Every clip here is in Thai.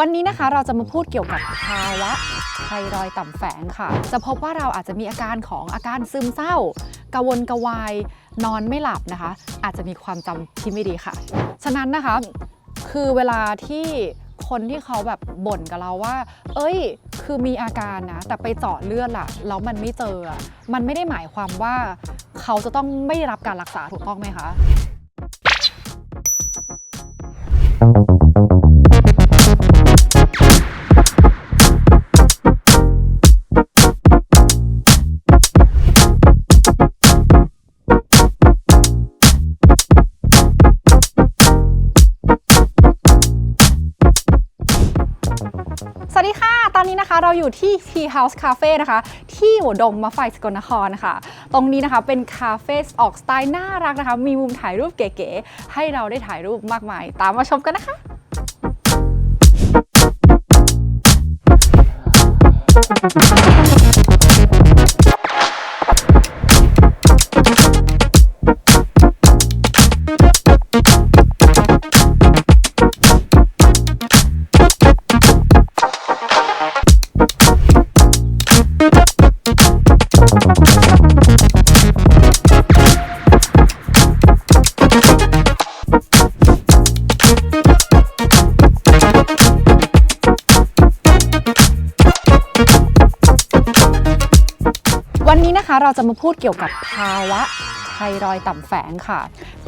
วันนี้นะคะเราจะมาพูดเกี่ยวกับภาวะไทรอยด์ต่ำแฝงค่ะ จะพบว่าเราอาจจะมีอาการของอาการซึมเศร้ากวนกระวาย นอนไม่หลับนะคะ อาจจะมีความจำที่ไม่ดีค่ะ ฉะนั้นนะคะ คือเวลาที่คนที่เขาแบบบ่นกับเราว่า เอ้ย คือมีอาการนะ แต่ไปเจาะเลือดล่ะแล้วมันไม่เจอ มันไม่ได้หมายความว่าเขาจะต้องไม่รับการรักษาถูกต้องไหมคะ สวัสดีค่ะ ตอนนี้นะคะเราอยู่ที่ P House Cafe นะคะ ที่หัวดงมาไฟสกลนครนะคะ ตรงนี้นะคะเป็นคาเฟ่ออกสไตล์น่ารักนะคะ มีมุมถ่ายรูปเก๋ๆ ให้เราได้ถ่ายรูปมากมาย ตามมาชมกันนะคะ วันนี้นะคะเราจะมาพูดเกี่ยวกับภาวะไทรอยด์ต่ำแฝงค่ะ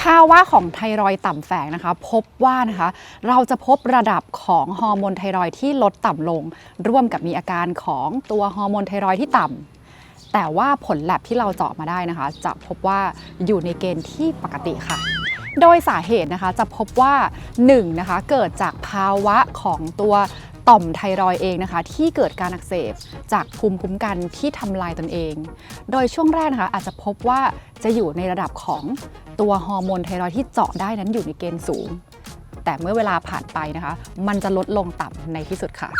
ภาวะของไทรอยด์ต่ำแฝงนะคะ พบว่านะคะ เราจะพบระดับของฮอร์โมนไทรอยที่ลดต่ำลง ร่วมกับมีอาการของตัวฮอร์โมนไทรอยที่ต่ำแต่ว่าผลแลบที่เราเจาะมาได้นะคะ จะพบว่าอยู่ในเกณฑ์ที่ปกติค่ะ โดยสาเหตุนะคะจะพบว่า1นะคะเกิดจากภาวะของตัว ต่อมไทรอยเองนะคะ ที่เกิดการอักเสบจากภูมิคุ้มกันที่ทำลายตนเอง โดยช่วงแรกนะคะอาจจะพบว่าจะอยู่ในระดับของตัวฮอร์โมนไทรอยที่เจาะได้นั้นอยู่ในเกณฑ์สูง แต่เมื่อเวลาผ่านไปนะคะ มันจะลดลงต่ำในที่สุดค่ะ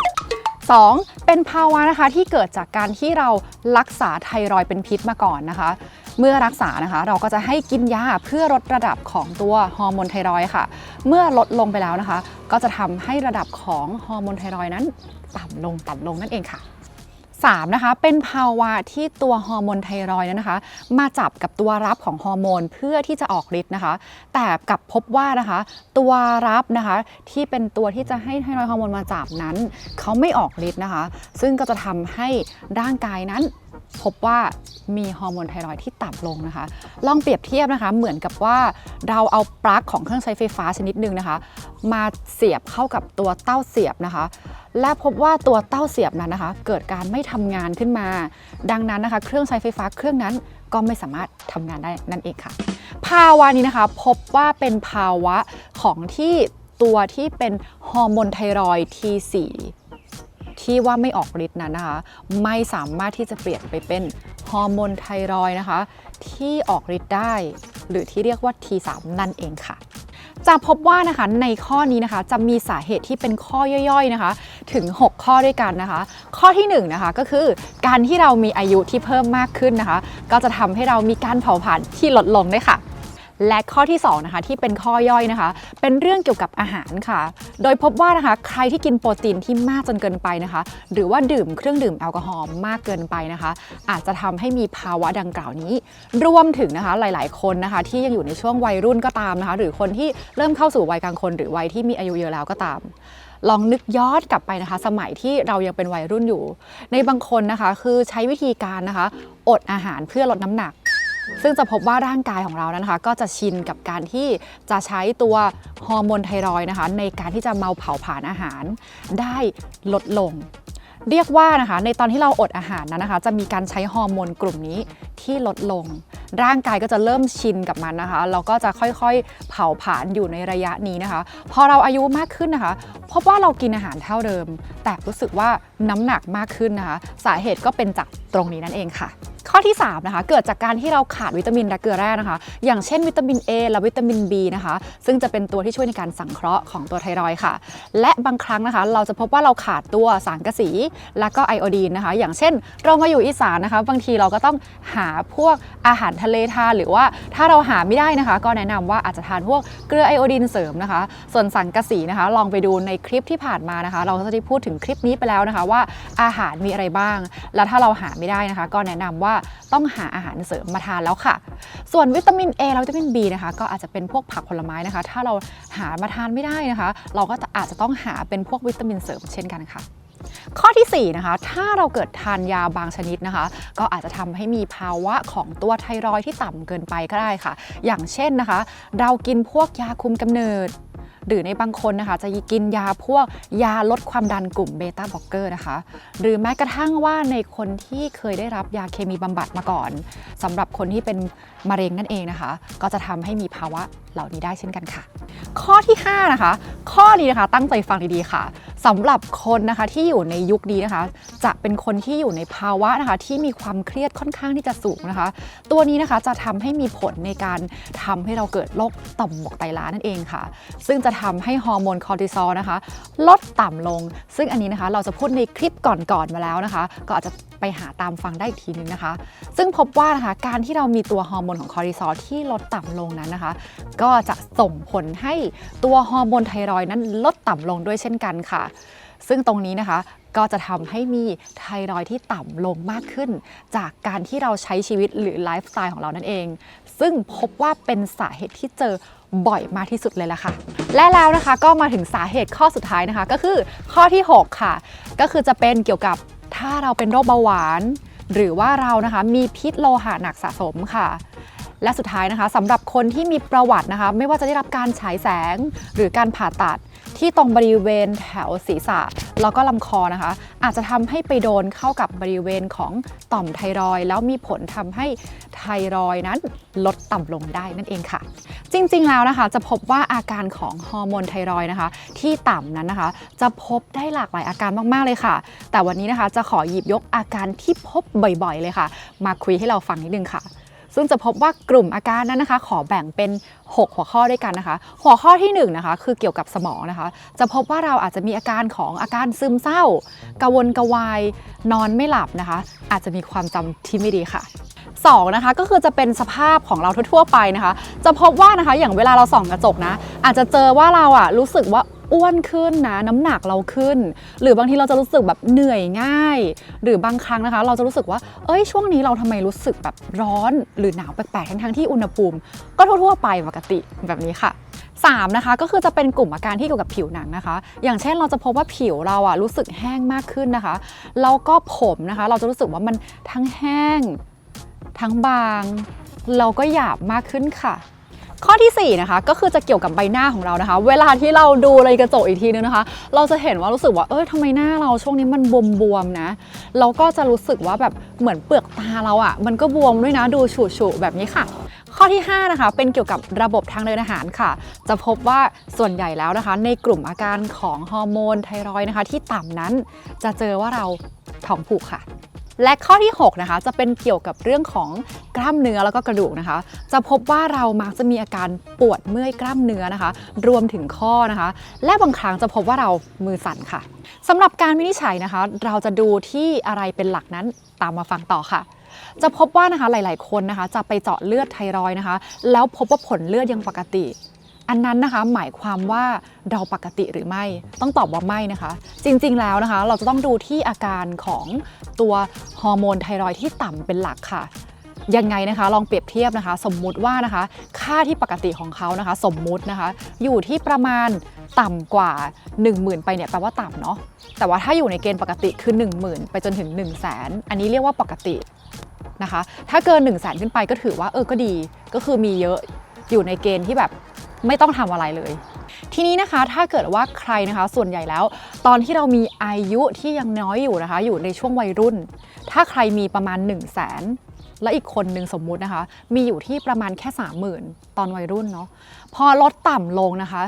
2. เป็นภาวะนะคะที่เกิดจากการที่เรารักษาไทรอยเป็นพิษมาก่อนนะคะ เมื่อรักษานะคะ เราก็จะให้กินยาเพื่อลดระดับของตัวฮอร์โมนไทรอยค่ะ เมื่อลดลงไปแล้วนะคะ ก็จะทำให้ระดับของฮอร์โมนไทรอยนั้นต่ำลงต่ำลงนั่นเองค่ะ 3. นะคะเป็นภาวะที่ตัวฮอร์โมนไทรอยนั้นนะคะ มาจับกับตัวรับของฮอร์โมนเพื่อที่จะออกฤทธิ์นะคะ แต่กลับพบว่านะคะ ตัวรับนะคะที่เป็นตัวที่จะให้ไทรอยฮอร์โมนมาจับนั้น เขาไม่ออกฤทธิ์นะคะ ซึ่งก็จะทำให้ร่างกายนั้น พบว่ามีฮอร์โมนไทรอยที่ต่ำลงนะคะ ลองเปรียบเทียบนะคะ เหมือนกับว่าเราเอาปลั๊กของเครื่องใช้ไฟฟ้าชนิดหนึ่งนะคะ มาเสียบเข้ากับตัวเต้าเสียบนะคะ และพบว่าตัวเต้าเสียบนั้นนะคะ เกิดการไม่ทำงานขึ้นมา ดังนั้นนะคะ เครื่องใช้ไฟฟ้าเครื่องนั้นก็ไม่สามารถทำงานได้นั่นเองค่ะ ภาวะนี้นะคะพบว่าเป็นภาวะของที่ตัวที่เป็นฮอร์โมนไทรอย T4 ที่ว่าไม่ออกฤทธิ์นั้นนะคะ ไม่สามารถที่จะเปลี่ยนไปเป็นฮอร์โมนไทรอยนะคะ ที่ออกฤทธิ์ได้ หรือที่เรียกว่า T3 นั่นเองค่ะจะพบว่านะคะในข้อนี้นะคะจะมีสาเหตุที่เป็นข้อย่อยๆนะคะ ถึง 6 ข้อด้วยกันนะคะ ข้อที่1นนะคะก็คือการที่เรามีอายุที่เพิ่มมากขึ้นนะคะ ก็จะทำให้เรามีการเผาผลาญที่ลดลงด้วยค่ะ และข้อที่2นะคะที่เป็นข้อย่อยนะคะ เป็นเรื่องเกี่ยวกับอาหารค่ะ โดยพบว่านะคะใครที่กินโปรตีนที่มากจนเกินไปนะคะ หรือว่าดื่มเครื่องดื่มแอลกอฮอล์มากเกินไปนะคะ อาจจะทำให้มีภาวะดังกล่าวนี้ รวมถึงนะคะหลาย ๆ คนนะคะ ที่ยังอยู่ในช่วงวัยรุ่นก็ตามนะคะ หรือคนที่เริ่มเข้าสู่วัยกลางคน หรือวัยที่มีอายุเยอะแล้วก็ตามลองนึกย้อนกลับไปนะคะ สมัยที่เรายังเป็นวัยรุ่นอยู่ ในบางคนนะคะคือใช้วิธีการนะคะ อดอาหารเพื่อลดน้ำหนัก ซึ่งจะพบว่าร่างกายของเรานั้นนะคะ ก็จะชินกับการที่จะใช้ตัวฮอร์โมนไทรอยนะคะ ในการที่จะเมาเผาผลาญอาหารได้ลดลง เรียกว่านะคะ ในตอนที่เราอดอาหารนั้นนะคะ จะมีการใช้ฮอร์โมนกลุ่มนี้ที่ลดลง ร่างกายก็จะเริ่มชินกับมันนะคะเราก็จะค่อยๆเผาผลาญอยู่ในระยะนี้นะคะ พอเราอายุมากขึ้นนะคะ พบว่าเรากินอาหารเท่าเดิม แต่รู้สึกว่าน้ำหนักมากขึ้นนะคะ สาเหตุก็เป็นจากตรงนี้นั่นเองค่ะ ข้อที่3นะคะเกิดจากการที่เราขาดวิตามินและเกลือแร่นะคะ อย่างเช่นวิตามิน A และวิตามิน B นะคะ ซึ่งจะเป็นตัวที่ช่วยในการสังเคราะห์ของตัวไทรอยค่ะ และบางครั้งนะคะ เราจะพบว่าเราขาดตัวสารกระสี และก็ไอโอดีนนะคะ อย่างเช่น เรามาอยู่อีสานนะคะ บางทีเราก็ต้องหาพวกอาหารทะเลทานหรือว่าถ้าเราหาไม่ได้นะคะ ก็แนะนำว่าอาจจะทานพวกเกลือไอโอดีนเสริมนะคะ ส่วนสังกะสีนะคะ ลองไปดูในคลิปที่ผ่านมานะคะ เราก็จะได้พูดถึงคลิปนี้ไปแล้วนะคะว่าอาหารมีอะไรบ้าง แล้วถ้าเราหาไม่ได้นะคะ ก็แนะนำว่าต้องหาอาหารเสริมมาทานแล้วค่ะ ส่วนวิตามิน A และวิตามิน B นะคะ ก็อาจจะเป็นพวกผักผลไม้นะคะ ถ้าเราหามาทานไม่ได้นะคะ เราก็อาจจะต้องหาเป็นพวกวิตามินเสริมเช่นกันค่ะข้อทีสี่4นะคะถ้าเราเกิดทานยาบางชนิดนะคะ ก็อาจจะทำให้มีภาวะของตัวไทรอยด์ที่ต่ำเกินไปก็ได้ค่ะ อย่างเช่นนะคะ เรากินพวกยาคุมกำเนิด หรือในบางคนนะคะจะกินยาพวกยาลดความดันกลุ่มเบต้าบล็อกเกอร์นะคะ หรือแม้กระทั่งว่าในคนที่เคยได้รับยาเคมีบำบัดมาก่อนสำหรับคนที่เป็นมะเร็งนั่นเองนะคะ ก็จะทำให้มีภาวะ เหล่านี้ได้เช่นกันค่ะ ข้อที่ 5 นะคะ ข้อนี้นะคะตั้งใจฟังดีๆค่ะสำหรับคนนะคะที่อยู่ในยุคนี้นะคะ จะเป็นคนที่อยู่ในภาวะนะคะ ที่มีความเครียดค่อนข้างที่จะสูงนะคะ ตัวนี้นะคะจะทำให้มีผลในการทำให้เราเกิดโรคต่อมหมวกไตล้านั่นเองค่ะ ซึ่งจะทำให้ฮอร์โมนคอร์ติซอลนะคะ ลดต่ำลง ซึ่งอันนี้นะคะเราจะพูดในคลิปก่อนๆมาแล้วนะคะ ก็อาจจะไปหาตามฟังได้อีกทีนึงนะคะ ซึ่งพบว่านะคะการที่เรามีตัวฮอร์โมนของคอร์ติซอลที่ลดต่ำลงนั้นนะคะก็็จะส่งผลให้ตัวฮอร์โมนไทรอยนั้นลดต่ำลงด้วยเช่นกันค่ะ ซึ่งตรงนี้นะคะก็จะทำให้มีไทรอยที่ต่ำลงมากขึ้น จากการที่เราใช้ชีวิตหรือไลฟ์สไตล์ของเรานั่นเอง ซึ่งพบว่าเป็นสาเหตุที่เจอบ่อยมากที่สุดเลยล่ะค่ะ และแล้วนะคะก็มาถึงสาเหตุข้อสุดท้ายนะคะ ก็คือข้อที่ 6 ค่ะ ก็คือจะเป็นเกี่ยวกับถ้าเราเป็นโรคเบาหวาน หรือว่าเรานะคะมีพิษโลหะหนักสะสมค่ะ และสุดท้ายนะคะสำหรับคนที่มีประวัตินะคะ ไม่ว่าจะได้รับการฉายแสงหรือการผ่าตัดที่ตรงบริเวณแถวศีรษะ แล้วก็ลำคอนะคะ อาจจะทำให้ไปโดนเข้ากับบริเวณของต่อมไทรอย แล้วมีผลทำให้ไทรอยนั้นลดต่ำลงได้นั่นเองค่ะ จริงๆแล้วนะคะจะพบว่าอาการของฮอร์โมนไทรอยนะคะ ที่ต่ำนั้นนะคะ จะพบได้หลากหลายอาการมากๆเลยค่ะ แต่วันนี้นะคะจะขอหยิบยกอาการที่พบบ่อยๆเลยค่ะ มาคุยให้เราฟังนิดนึงค่ะ ซึ่งจะพบว่ากลุ่มอาการนั้นนะคะ ขอแบ่งเป็น 6 หัวข้อด้วยกันนะคะ หัวข้อที่1นงนะคะคือเกี่ยวกับสมองนะคะ จะพบว่าเราอาจจะมีอาการของอาการซึมเศร้ากระวนกระวาย นอนไม่หลับนะคะ อาจจะมีความจำที่ไม่ดีค่ะ2นะคะก็คือจะเป็นสภาพของเราทั่วๆไปนะคะ จะพบว่านะคะอย่างเวลาเราส่องกระจกนะ อาจจะเจอว่าเราอะรู้สึกว่า อ้วนขึ้นนะน้ำหนักเราขึ้น หรือบางทีเราจะรู้สึกแบบเหนื่อยง่าย หรือบางครั้งนะคะ เราจะรู้สึกว่าเอ้ยช่วงนี้เราทำไมรู้สึกแบบร้อนหรือหนาวแปลกๆทั้งๆที่อุณหภูมิ ก็ทั่วๆไปปกติแบบนี้ค่ะ3นะคะก็คือจะเป็นกลุ่มอาการที่เกี่ยวกับผิวหนังนะคะ อย่างเช่นเราจะพบว่าผิวเราอะรู้สึกแห้งมากขึ้นนะคะแล้วก็ผมนะคะ เราจะรู้สึกว่ามันทั้งแห้ง ทั้งบาง เราก็หยาบมากขึ้นค่ะ ข้อที่4นะคะก็คือจะเกี่ยวกับใบหน้าของเรานะคะ เวลาที่เราดูในกระจกอีกทีนึงนะคะ เราจะเห็นว่ารู้สึกว่าเอ้ยทำไมหน้าเราช่วงนี้มันบวมๆนะเราก็จะรู้สึกว่าแบบเหมือนเปลือกตาเราอะ่ะ มันก็บวมด้วยนะดูฉูๆแบบนี้ค่ะข้อที่ 5 นะคะ เป็นเกี่ยวกับระบบทางเดินอาหารค่ะ จะพบว่าส่วนใหญ่แล้วนะคะ ในกลุ่มอาการของฮอร์โมนไทรอยนะคะ ที่ต่ำนั้นจะเจอว่าเราท้องผูกค่ะ และข้อที่ 6 นะคะ จะเป็นเกี่ยวกับเรื่องของกล้ามเนื้อแล้วก็กระดูกนะคะ จะพบว่าเรามักจะมีอาการปวดเมื่อยกล้ามเนื้อนะคะ รวมถึงข้อนะคะ และบางครั้งจะพบว่าเรามือสั่นค่ะสำหรับการวินิจฉัยนะคะ เราจะดูที่อะไรเป็นหลักนั้นตามมาฟังต่อค่ะจะพบว่านะคะหลาย ๆ คนนะคะ จะไปเจาะเลือดไทรอยนะคะ แล้วพบว่าผลเลือดยังปกติ อันนั้นนะคะหมายความว่าเราปกติหรือไม่ ต้องตอบว่าไม่นะคะ จริงๆแล้วนะคะ เราจะต้องดูที่อาการของตัวฮอร์โมนไทรอยที่ต่ำเป็นหลักค่ะยังไงนะคะลองเปรียบเทียบนะคะ สมมุติว่านะคะ ค่าที่ปกติของเขานะคะ สมมุตินะคะ อยู่ที่ประมาณต่ำกว่า 10,000 ไปเนี่ยแปลว่าต่ำเนาะแต่ว่าถ้าอยู่ในเกณฑ์ปกติคือ 10,000 ไปจนถึง 1 0 0 0 0แสนอันนี้เรียกว่าปกตินะคะ ถ้าเกิน 1 0 0 0 0แสนขึ้นไปก็ถือว่าเออก็ดีก็คือมีเยอะอยู่ในเกณฑ์ที่แบบ ไม่ต้องทำอะไรเลย ทีนี้นะคะถ้าเกิดว่าใครนะคะส่วนใหญ่แล้ว ตอนที่เรามีอายุที่ยังน้อยอยู่นะคะ อยู่ในช่วงวัยรุ่น ถ้าใครมีประมาณ 1 0 0 0 0แสนและอีกคนหนึ่งสมมุตินะคะ มีอยู่ที่ประมาณแค่ 30,000 ตอนวัยรุ่นเนาะพอลดต่ำลงนะคะ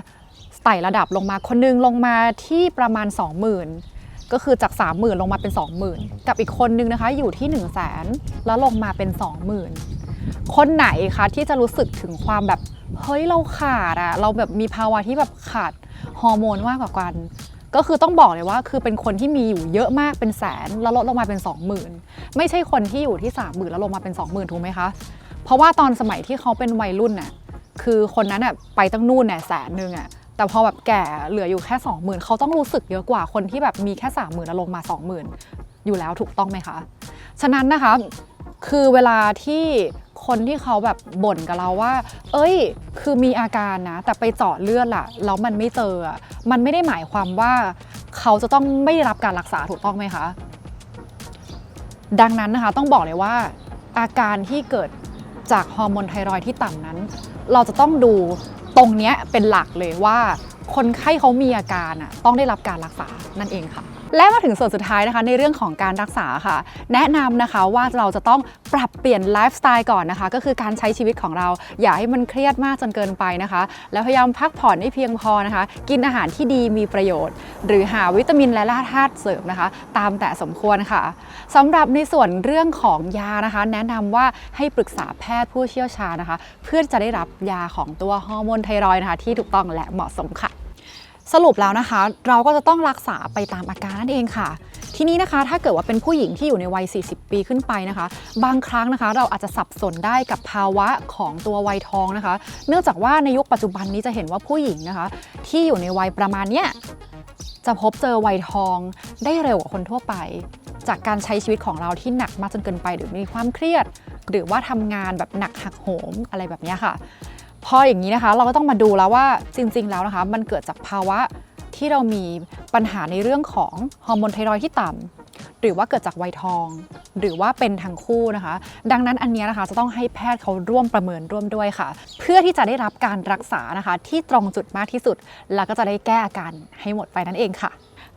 ไต่ระดับลงมาคนหนึงลงมาที่ประมาณ 20,000 ก็คือจาก 30,000 ลงมาเป็น 20,000 กับอีกคนนึงนะคะอยู่ที่ 1 0 0 0 0แสนแล้วลงมาเป็น 20,000 คนไหนคะที่จะรู้สึกถึงความแบบเฮ้ยเราขาดอะเราแบบมีภาวะที่แบบขาดฮอร์โมนมากกว่ากัน ก็คือต้องบอกเลยว่าคือเป็นคนที่มีอยู่เยอะมากเป็นแสนแล้วลดลงมาเป็น 20,000 ไม่ใช่คนที่อยู่ที่ 30,000 แล้วลงมาเป็น 20,000 ถูกไหมคะ เพราะว่าตอนสมัยที่เขาเป็นวัยรุ่นน่ะคือคนนั้นน่ะไปตั้งนู่นเนี่ยแสนหนึ่งอะแต่พอแบบแก่เหลืออยู่แค่ 20,000 เขาต้องรู้สึกเยอะกว่าคนที่แบบมีแค่ 30,000 แล้วลงมา 20,000 อยู่แล้วถูกต้องไหมคะ ฉะนั้นนะคะคือเวลาที่ คนที่เขาแบบบ่นกับเราว่า เอ้ย คือมีอาการนะ แต่ไปเจาะเลือดละแล้วมันไม่เจออะมันไม่ได้หมายความว่า เขาจะต้องไม่ได้รับการรักษาถูกต้องไหมคะ ดังนั้นนะคะต้องบอกเลยว่า อาการที่เกิดจากฮอร์โมนไทรอยที่ต่ำนั้น เราจะต้องดูตรงเนี้ยเป็นหลักเลยว่า คนไข้เขามีอาการอะต้องได้รับการรักษานั่นเองค่ะ และมาถึงส่วนสุดท้ายนะคะในเรื่องของการรักษาค่ะ แนะนำนะคะว่าเราจะต้องปรับเปลี่ยนไลฟ์สไตล์ก่อนนะคะ ก็คือการใช้ชีวิตของเราอย่าให้มันเครียดมากจนเกินไปนะคะ แล้วพยายามพักผ่อนให้เพียงพอนะคะ กินอาหารที่ดีมีประโยชน์ หรือหาวิตามินและแร่ธาตุเสริมนะคะ ตามแต่สมควรค่ะสำหรับในส่วนเรื่องของยานะคะ แนะนำว่าให้ปรึกษาแพทย์ผู้เชี่ยวชาญนะคะ เพื่อจะได้รับยาของตัวฮอร์โมนไทรอยนะคะที่ถูกต้องและเหมาะสมค่ะ สรุปแล้วนะคะ เราก็จะต้องรักษาไปตามอาการนั่นเองค่ะ ทีนี้นะคะถ้าเกิดว่าเป็นผู้หญิงที่อยู่ในวัย 40 ปีขึ้นไปนะคะ บางครั้งนะคะ เราอาจจะสับสนได้กับภาวะของตัววัยทองนะคะ เนื่องจากว่าในยุคปัจจุบันนี้จะเห็นว่าผู้หญิงนะคะ ที่อยู่ในวัยประมาณเนี้ยจะพบเจอวัยทองได้เร็วกว่าคนทั่วไป จากการใช้ชีวิตของเราที่หนักมากจนเกินไป หรือมีความเครียด หรือว่าทำงานแบบหนักหักโหมอะไรแบบนี้ค่ะ พออย่างนี้นะคะ เราก็ต้องมาดูแล้วว่าจริง ๆ แล้วนะคะ มันเกิดจากภาวะที่เรามีปัญหาในเรื่องของฮอร์โมนไทรอยที่ต่ำหรือว่าเกิดจากวัยทอง หรือว่าเป็นทั้งคู่นะคะ ดังนั้นอันนี้นะคะจะต้องให้แพทย์เขาร่วมประเมินร่วมด้วยค่ะ เพื่อที่จะได้รับการรักษานะคะ ที่ตรงจุดมากที่สุด แล้วก็จะได้แก้อาการให้หมดไปนั่นเองค่ะ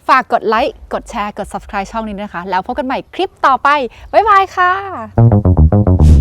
ฝากกดไลค์กดแชร์กด subscribe ช่องนี้นะคะ แล้วพบกันใหม่คลิปต่อไปบ๊ายบายค่ะ